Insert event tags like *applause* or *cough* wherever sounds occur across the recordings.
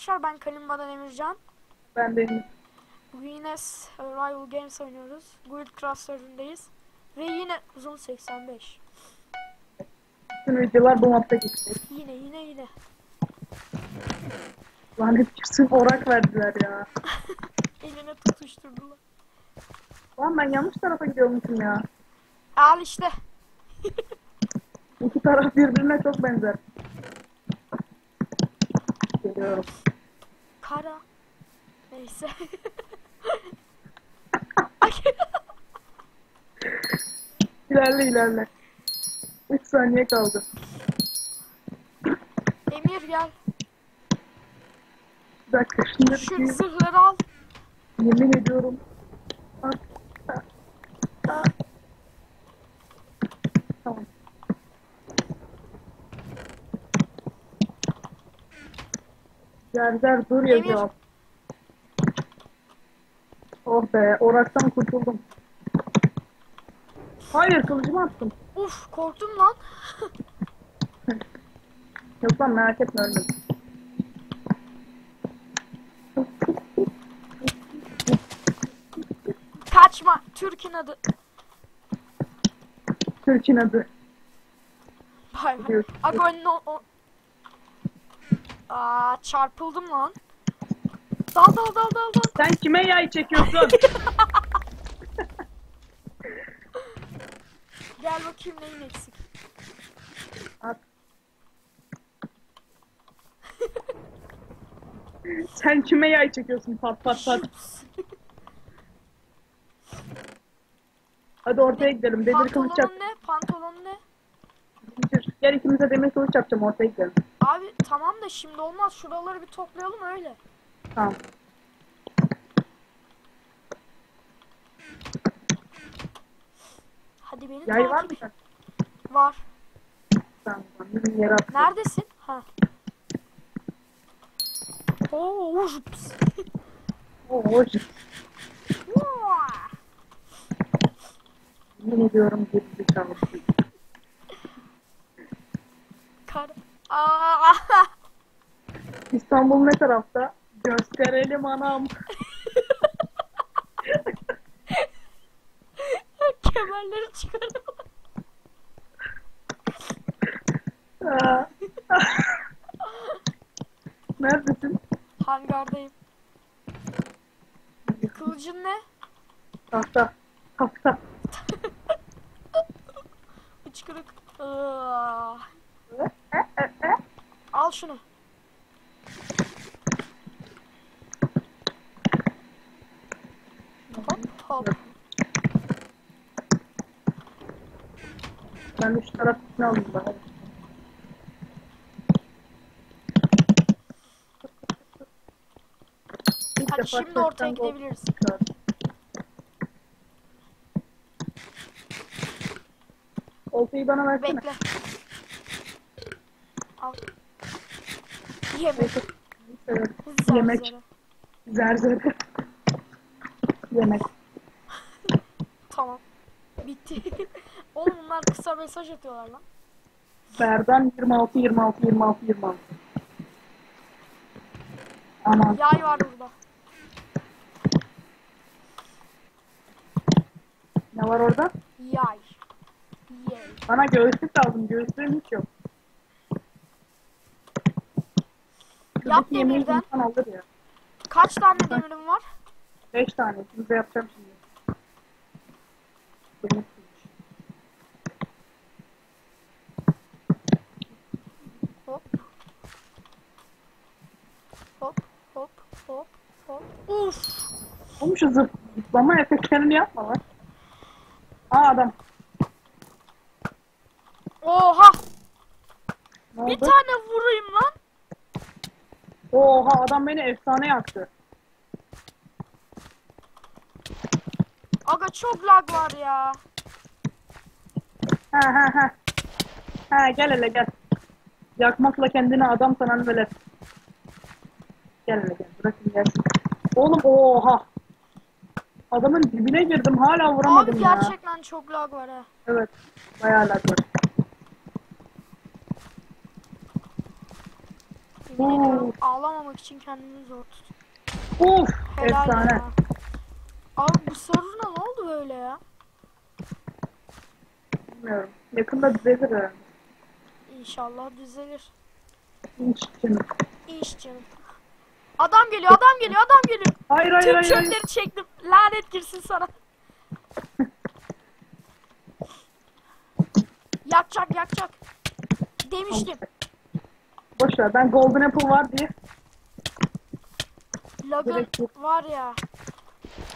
arkadaşlar ben Kalimba'dan Emircan. Ben de Bugün yine Rival Games oynuyoruz. Guild Craft serverındayız. Ve yine uzun 85. bütün videolar bu mapta gitti. Yine yine yine. Lanet küsüm orak verdiler ya. *laughs* Eline tutuşturdular. Lan ben yanlış tarafa gidiyormuşum ya. Al işte. İki taraf birbirine çok benzer. Geliyorum. Kara. Neyse. İlerle ilerle. 3 saniye kaldı. Emir gel. Bir dakika şimdi Şu bir zırhları al. yemin ediyorum. Ah, ah, ah. Tamam. Yerler dur yazıyor. Oh be oraktan kurtuldum. Hayır kılıcımı attım. Uf korktum lan. *laughs* Yok lan merak etme ölmedim. Kaçma. Türk'ün adı. Türk'ün adı. Bay bay. Ben no. Aa çarpıldım lan. Dal dal dal dal dal. Sen kime yay çekiyorsun? *laughs* Gel bakayım neyin eksik. At. Sen kime yay çekiyorsun pat pat pat. Hadi ortaya gidelim. Demir kılıç yap. Pantolonun ne? Pantolonun ne? Gel ikimize demir kılıç yapacağım ortaya gidelim. Abi tamam da şimdi olmaz. Şuraları bir toplayalım öyle. Tamam. Hadi beni Yay var mı? sen? Var. Tamam. yere. Neredesin? Ha. Oo, ups. Oo, hoş. Yemin ediyorum geri zekalı. Kar. Aa! İstanbul ne tarafta? Gösterelim anam. *laughs* Kemerleri çıkarım. *laughs* Neredesin? Hangardayım. Kılıcın ne? Tahta. Tahta. *laughs* Hıçkırık. Al şunu. Hop hop. Ben de şu taraf için alayım. İlk Hadi şimdi ortaya gidebiliriz. Oltayı bana versene. Bekle. Al. Yemek. Zar Yemek. Yemek. Tamam. Bitti. *laughs* Oğlum bunlar kısa mesaj atıyorlar lan. Berdan 26 26 26 26. Aman. Yay var burada. Ne var orada? Yay. Yay. Bana göğüslük lazım. Göğüslüğüm hiç yok. Yap demirden. Kaç tane demirim var? 5 tane. Size yapacağım şimdi. Demir. Hop. Hop hop hop hop. Uf. Oğlum şu zıp, zıplama efektlerini yapma lan. Aa adam. Oha. Ne Bir oldu? tane vurayım lan. Oha adam beni efsane yaktı. Aga çok lag var ya. Ha ha ha. Ha gel hele gel. Yakmakla kendini adam sanan böyle. Gel hele gel. Bırakın gelsin. Oğlum oha. Adamın dibine girdim hala vuramadım Abi ya. gerçekten çok lag var ha. Evet. Bayağı lag var. Oo. ağlamamak için kendimi zor tut. Helal efsane. ya. Abi bu server'a ne oldu böyle ya? Bilmiyorum. Yakında düzelir herhalde. İnşallah düzelir. Hiç canım. İş canım. Adam geliyor, adam geliyor, adam geliyor. Hayır hayır Tüm hayır. hayır. çöpleri çektim. Lanet girsin sana. *laughs* yakacak, yakacak. Demiştim. Boş ver ben Golden Apple var diye. Lag'ın Direkt yok. var ya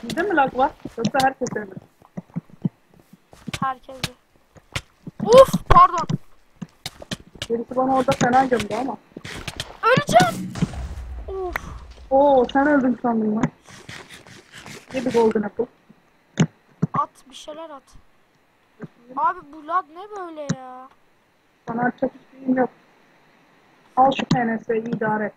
Bizde mi lag var? Yoksa herkese mi? herkese. Uf, pardon. Birisi bana orada fena gömdü ama. Öleceğim. Uf. Oo sen öldün sandım lan. Bir Golden Apple. At bir şeyler at. Abi bu lag ne böyle ya? Sana atacak hiçbir şeyim yok. Al şu PNS'yi idare et.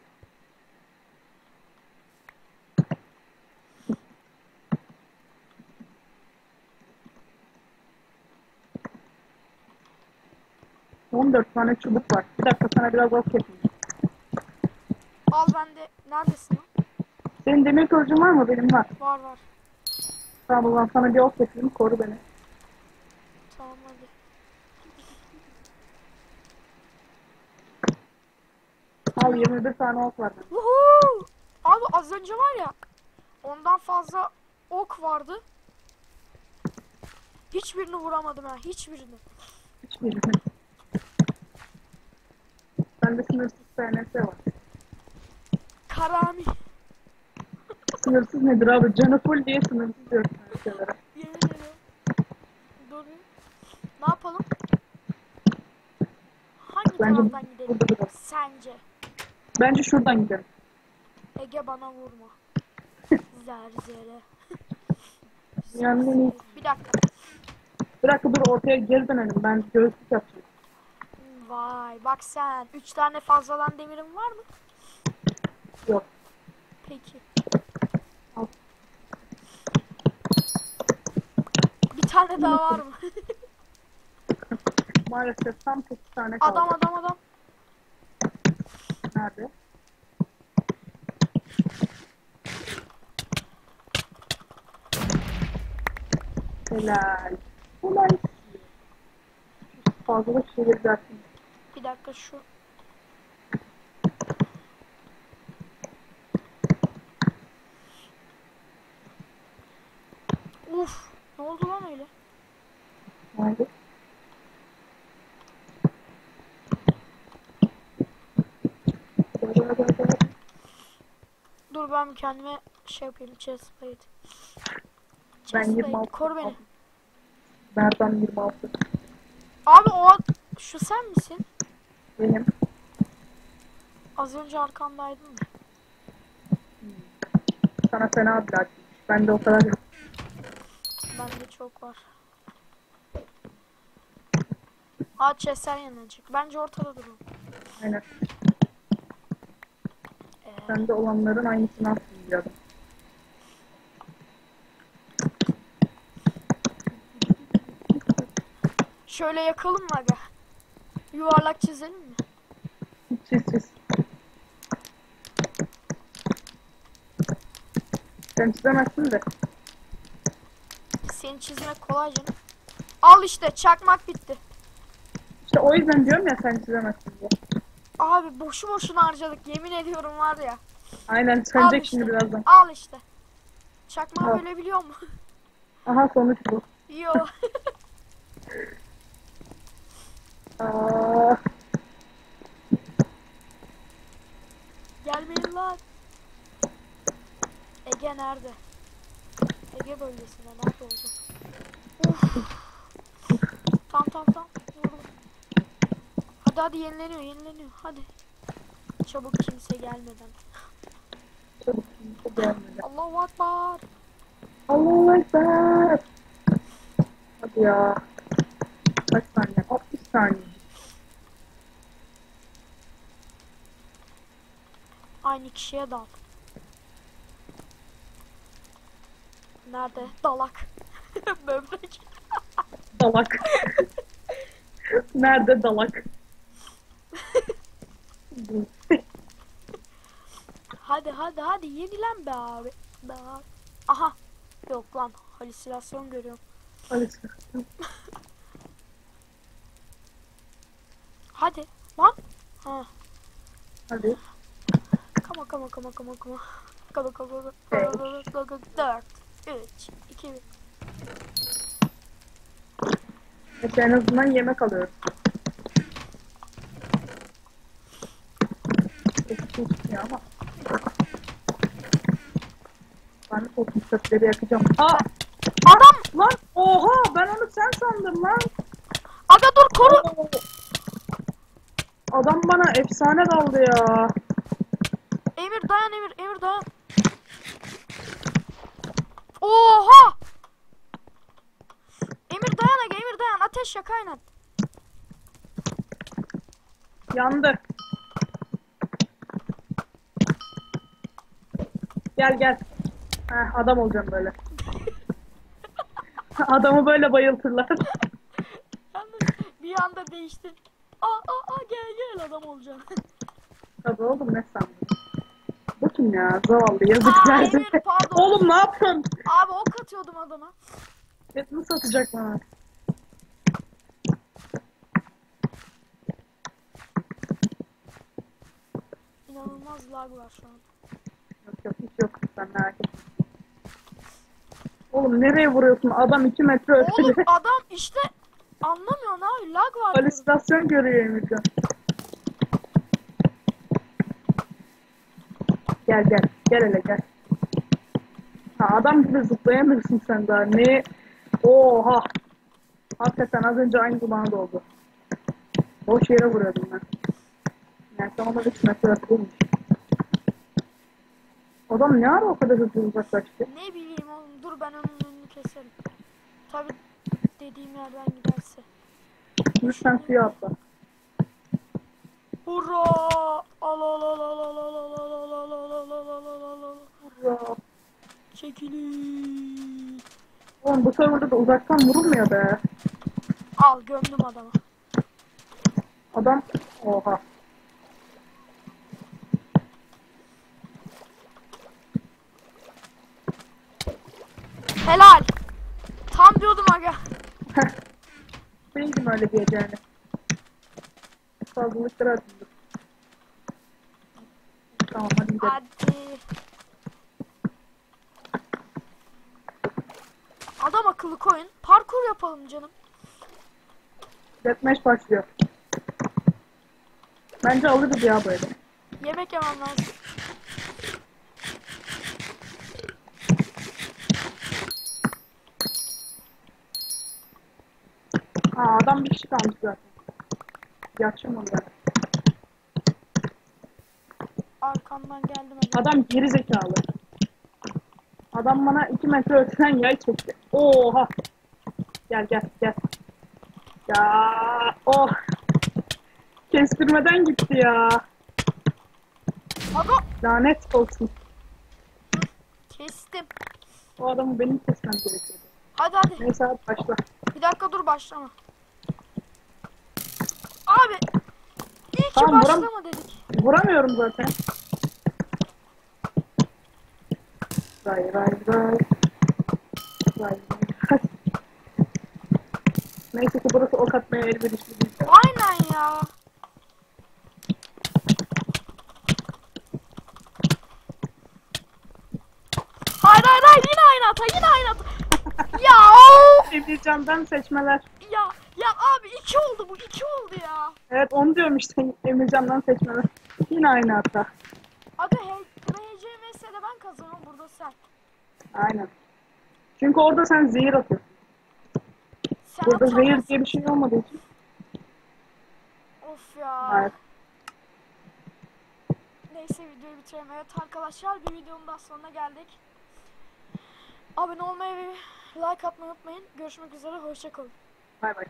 On dört tane çubuk var. Bir dakika sana biraz ok yapayım. Al bende. Neredesin lan? Senin demir kılıcın var mı? Benim var. Var var. Tamam o zaman sana bir ok yapayım. Koru beni. Tamam hadi. Al *laughs* 21 tane ok var. bende. Woohoo! Abi az önce var ya ondan fazla ok vardı. Hiçbirini vuramadım ha. Hiçbirini. Hiçbirini. Bende sınırsız PNS var. Karami. Sınırsız nedir abi? Canı full diye sınırsız diyorum PNS'lere. Yemin ederim. Ne yapalım? Hangi Bence taraftan gidelim? Sence? Bence şuradan gidelim. Ege bana vurma. Zerzele. *laughs* Yani Bir dakika. Bir dakika dur ortaya geri dönelim. Ben göğüslük yapacağım. Vay bak sen. Üç tane fazladan demirin var mı? Yok. Peki. Al. Bir tane daha var mı? *laughs* Maalesef tam 8 tane kaldı. adam adam adam. Nerede? Helal. Helal. Şu fazlalık şeyleri zaten. Bir dakika şu. Uf, ne oldu lan öyle? Nerede? Dur ben kendime şey yapayım, chest plate. Ben Chest 26 plate, koru beni. Nereden 26? Abi o şu sen misin? Benim. Az önce arkamdaydın mı? Sana fena bir. Ben de o kadar yok. Bende çok var. Aa chest'ler yanacak. Bence ortada durun. Aynen. Sende olanların aynısını diyordum. şöyle yakalım mı aga? Yuvarlak çizelim mi? Çiz çiz. Sen çizemezsin de. Seni çizmek kolay canım. Al işte çakmak bitti. İşte o yüzden diyorum ya sen çizemezsin diye. Abi boşu boşuna harcadık yemin ediyorum var ya. Aynen sönecek işte. şimdi birazdan. Al işte. Çakmağı Al. bölebiliyor mu? Aha sonuç bu. Yo. *laughs* *laughs* Gelmeyin lan. Ege nerede? Ege bölgesinde nerede olacak? Uf. Tam tam tam. Hadi hadi yenileniyor yenileniyor hadi. Çabuk kimse gelmeden. çabuk kimse gelmedi. Allahu Akbar. Allahu Ekber. Hadi ya. Kaç saniye? 60 saniye. Aynı kişiye dal. Nerede? Dalak. *laughs* Böbrek. Dalak. *laughs* Nerede dalak? Hadi hadi hadi yenilen be abi. Be abi. Aha. Yok lan halüsinasyon görüyorum. Hadi. *laughs* Hadi lan. Ha. Hadi. Kama kama kama kama kama. Kama kama kama. Evet. kama, kama, kama. Dört. Üç. iki bir. Neyse en azından yemek alıyoruz. Ya ama. Ben korkunç çöpleri yakacağım. Aa! Adam. Lan! Oha! Ben onu sen sandım lan. Aga dur koru. Adam bana efsane daldı ya. Emir dayan Emir. Emir dayan. Oha. Emir dayan aga Emir dayan. Ateş yak aynen. Yandı. Gel gel. Heh, adam olacağım böyle. *laughs* Adamı böyle bayıltırlar. Yalnız bir anda değişti. Aa aa aa gel gel adam olacaksın. *laughs* Tabii oğlum ne sandın? Bu kim ya? Zavallı yazık Aa, verdi. Emir, pardon. Oğlum ne yapıyorsun? Abi ok atıyordum adama. Mi satacak bana? İnanılmaz lag var şu an. Yok. Sen merak etme. Oğlum nereye vuruyorsun? Adam 2 metre Oğlum ötede. adam işte anlamıyor abi lag var. Halüsinasyon görüyor Emircan. Gel gel. Gel hele gel. Ha, adam gibi zıplayamıyorsun sen daha. Ne? Oha. Hakikaten az önce aynı bana da oldu. Boş yere vuruyordum ben. Yani tamam 3 metre öteymiş. Adam ne ara o kadar hızlı uzaklaştı? Ne bileyim oğlum dur ben onun önünü keserim. Tabi dediğim yerden giderse. Lütfen suya atla. Hurra! Al al al al al al al al al al al al al al al al. Ya. Çekilin. Oğlum bu serverda da uzaktan vurulmuyor be. Al gömdüm adamı. Adam oha. Helal. Tam diyordum aga. Bildim öyle diyeceğini. Fazlalıkları atıldı. Tamam hadi gidelim. Hadi. Adam akıllı koyun. Parkur yapalım canım. Deathmatch başlıyor. Bence alırız ya böyle. Yemek yemem lazım. Aa adam bir kişi kalmış zaten. Onu ben. Arkamdan geldim aga. Adam geri zekalı. Adam bana 2 metre öteden yay çekti. Oha. Gel gel gel. Ya oh. Kestirmeden gitti ya. Aga Lanet olsun. kestim. O adamı benim kesmem gerekiyordu. Hadi hadi. Neyse hadi başla. Bir dakika dur başlama. Abi. İyi ki Tamam, başlama dedik. Vuramıyorum zaten. Ray ray ray. Ray ray. *laughs* Neyse ki burası ok atmaya elverişli değil. Aynen ya. Hayır hayır hayır yine aynı hata yine aynı hata. *laughs* ya of. Emircan'dan seçmeler. Ya ya abi iki oldu bu iki oldu ya. Evet onu diyorum işte Emircan'dan seçmeler. Yine aynı hata. Aga he, HCMS'de ben kazanıyorum burada sen. Aynen. Çünkü orada sen zehir atıyorsun. Sen Burada zehir atamazsın. diye bir şey olmadığı için. Of ya. Evet. Neyse videoyu bitirelim. Evet arkadaşlar bir videonun daha sonuna geldik. Abone olmayı ve like atmayı unutmayın. Görüşmek üzere. Hoşçakalın. Bay bay.